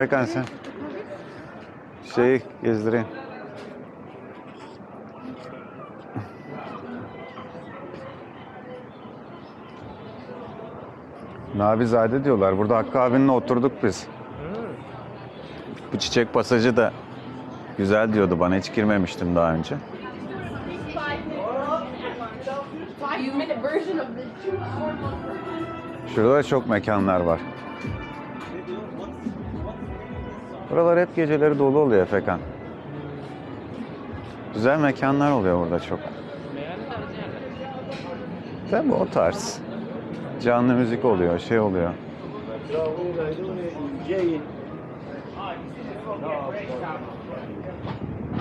Hakan sen. Şeyi gezdireyim. Nabizade diyorlar. Burada Hakkı abinle oturduk biz. Bu çiçek pasajı da güzel diyordu bana. Hiç girmemiştim daha önce. Şurada da çok mekanlar var. Buralar hep geceleri dolu oluyor Efekan. Güzel mekanlar oluyor burada çok. Tabii o tarz. Canlı müzik oluyor, şey oluyor.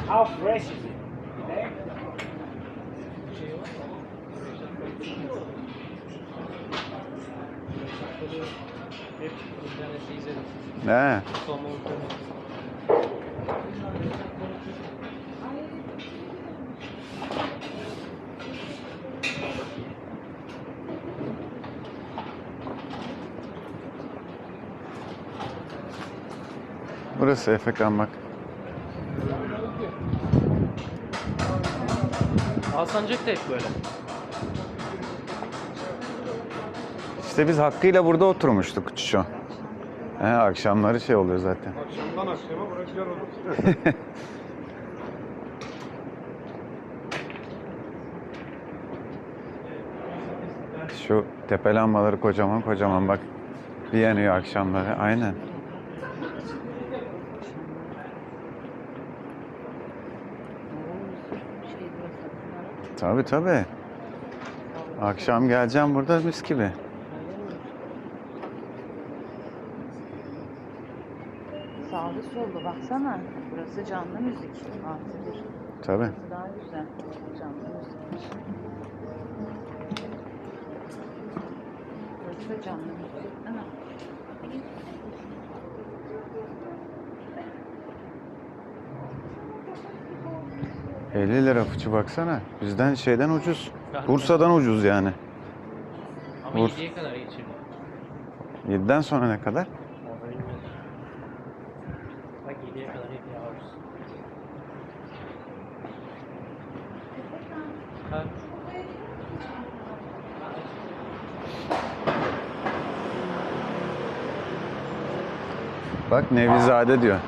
How fresh is it? Ne? Burası Efekan bak. Alsancak da hep böyle. İşte biz Hakkı'yla burada oturmuştuk Çişo. He, akşamları şey oluyor zaten. Akşamdan akşama bırakacağız onu. Şu tepe lambaları kocaman kocaman bak. Bir yanıyor akşamları. Aynen. Tabii tabii. Akşam geleceğim burada mis gibi. Sağlı sollu baksana. Burası canlı müzik. Artı bir. Tabii. Burası daha güzel. Canlı müzik. Burası da canlı müzik değil mi? 50 lira fıçı baksana. Bizden şeyden ucuz. Bursa'dan ucuz yani. Ama. 7'ye kadar geçiyor. 7'den sonra ne kadar? 7'ye kadar hep yavrusu. Ha. Bak Nevizade diyor.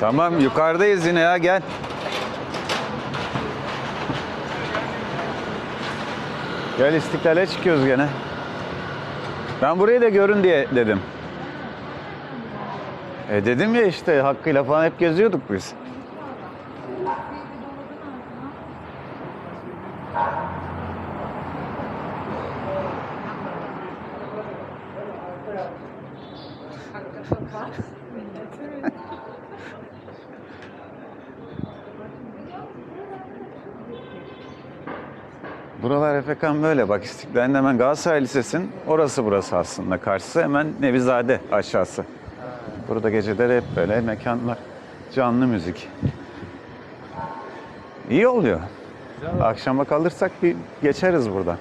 Tamam yukarıdayız yine ya gel. Gel İstiklal'e çıkıyoruz gene. Ben burayı da görün diye dedim. E dedim ya işte hakkıyla falan hep geziyorduk biz. Buralar Efekan böyle bak İstiklal'in hemen Galatasaray Lisesi'nin orası burası aslında. Karşısı hemen Nevizade aşağısı. Burada geceleri hep böyle mekanlar. Canlı müzik. İyi oluyor. Akşama kalırsak bir geçeriz burada.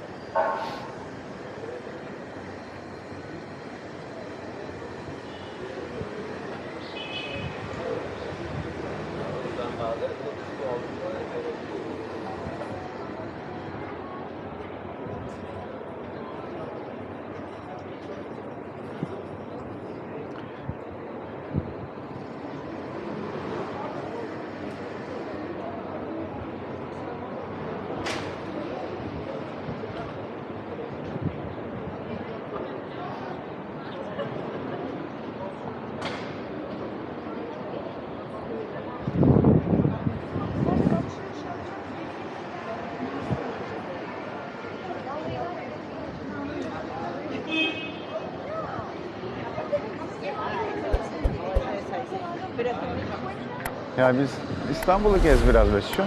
Ya biz İstanbul'u gez biraz be şu.